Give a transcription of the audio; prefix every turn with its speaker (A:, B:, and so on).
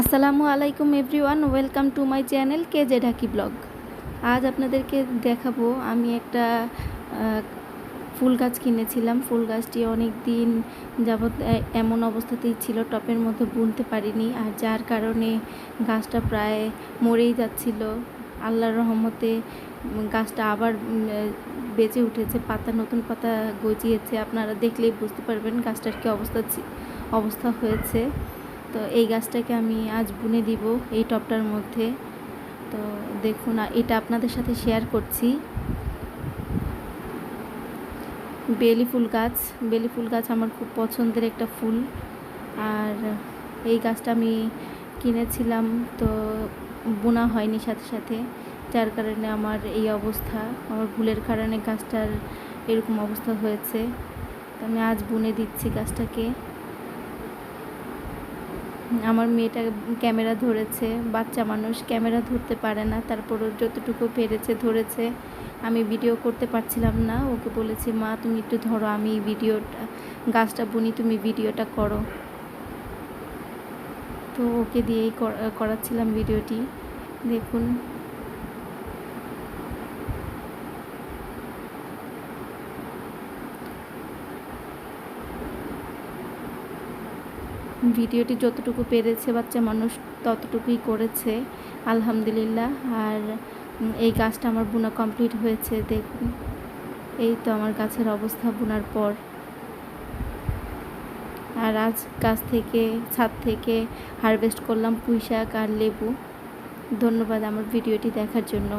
A: আসসালামু আলাইকুম everyone, welcome to my channel K J Dhaki blog. আজ আপনাদেরকে দেখাবো, আমি একটা ফুল গাছ কিনেছিলাম। ফুল গাছটি অনেক দিন যাবৎ এমন অবস্থাতেই ছিল, টপের মধ্যে বুনতে পারিনি। আর যার কারণে গাছটা প্রায় মরেই যাচ্ছিল। আল্লাহর রহমতে গাছটা আবার বেঁচে উঠেছে, পাতা, নতুন পাতা গজিয়েছে। আপনারা দেখলেই বুঝতে পারবেন গাছটার কী অবস্থা অবস্থা হয়েছে। তো এই গাছটাকে আমি আজ বুনে দিব এই টপটার মধ্যে। তো দেখুন এটা আপনাদের সাথে শেয়ার করছি। বেলি ফুল গাছ। বেলি ফুল গাছ আমার খুব পছন্দের একটা ফুল। আর এই গাছটা আমি কিনেছিলাম, তো বোনা হয়নি সাথে সাথে। যার কারণে আমার এই অবস্থা, আমার ভুলের কারণে গাছটার এরকম অবস্থা হয়েছে। তো আমি আজ বুনে দিচ্ছি গাছটাকে। আমার মেয়েটা ক্যামেরা ধরেছে, বাচ্চা মানুষ ক্যামেরা ধরতে পারে না তারপর যতটুকু পেরেছে ধরেছে। আমি ভিডিও করতে পারছিলাম না, ওকে বলেছি, মা, তুমি একটু ধরো, আমি ভিডিওটা গাছটা বুনি, তুমি ভিডিওটা করো। তো ওকে দিয়েই কর- করাচ্ছিলাম ভিডিওটি দেখুন ভিডিওটি যতটুকু পেরেছে বাচ্চা মানুষ ততটুকুই করেছে, আলহামদুলিল্লাহ। আর এই গাছটা আমার বোনা কমপ্লিট হয়েছে, দেখুন। এই তো আমার গাছের অবস্থা বোনার পর। আর আজ গাছ থেকে, ছাদ থেকে হারভেস্ট করলাম পুঁই শাক আর লেবু। ধন্যবাদ আমার ভিডিওটি দেখার জন্য।